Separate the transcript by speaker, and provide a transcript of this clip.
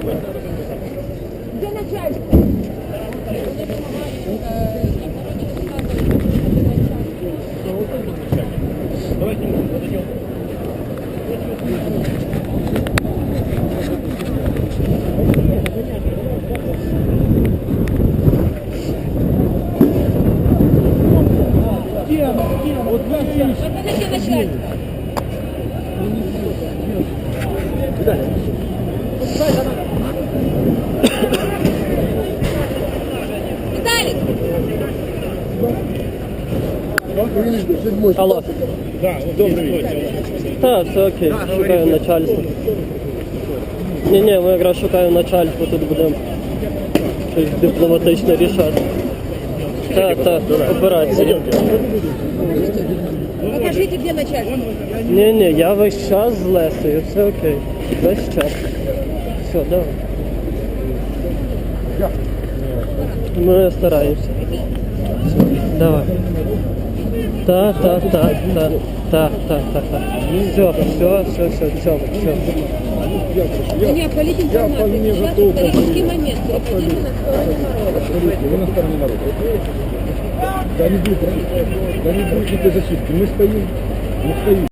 Speaker 1: Где начальство? Это где начальство? Виталик!
Speaker 2: Алло.
Speaker 3: Добрий.
Speaker 2: Так, все окей, шукаю начальство. Ні, ні, ми якраз шукаємо начальство, тут будемо щось дипломатично рішати. Так, так, операція.
Speaker 1: Покажите, где начальство.
Speaker 2: Ні, ні, я весь час з Лесею, все окей. Весь час. Все, давай. Ми стараємося. Все, давай. Так, так, так, так, так, так, так, так. Все, все, все, все, все, все.
Speaker 1: Необходим информацию. Сейчас исторический момент. Переходите на сторону
Speaker 3: Ви на стороні народу. Да не будет, да не будет никакой защиты. Мы стоим, мы стоим.